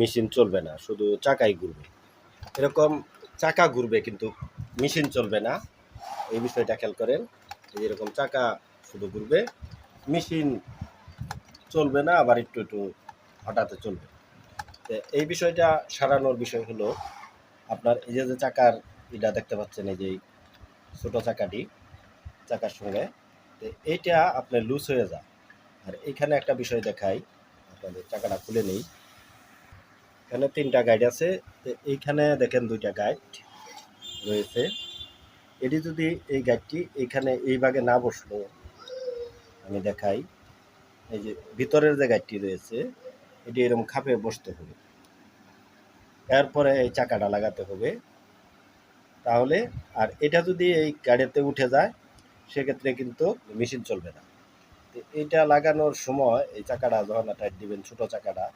Machine চলবে না, শুধু চাকাই ঘুরবে। এরকম চাকা ঘুরবে কিন্তু মেশিন চলবে না। এই বিষয়টা খেয়াল করেন এরকম চাকা শুধু ঘুরবে, মেশিন চলবে না, আবার একটু একটু হঠাৎ চলবে। এই বিষয়টা সারানোর বিষয় হলো আপনার এই যে চাকার এটা দেখতে পাচ্ছেন, এই যে ছোটো চাকাটি, চাকার সঙ্গে। এইটা আপনার লুজ হয়ে যায়। আর এখানে একটা বিষয় দেখাই, আপনাদের চাকাটা খুলে নেই। এখানে তিনটা গাইড আছে। এইখানে দেখেন দুইটা গাইড রয়েছে। এটি যদি এই গাইডটি এইখানে এই ভাগে না বসল, আমি দেখাই। এই যে ভিতরের যে গাইডটি রয়েছে, এটি এরকম খাপে বসতে হবে। এরপরে এই চাকাটা লাগাতে হবে। তাহলে আর এটা যদি এই গাড়িতে উঠে যায়, সেক্ষেত্রে কিন্তু মেশিন চলবে না। এটা লাগানোর সময় এই চাকাটা যখন টাইট দিবেন, ছোটো চাকাটা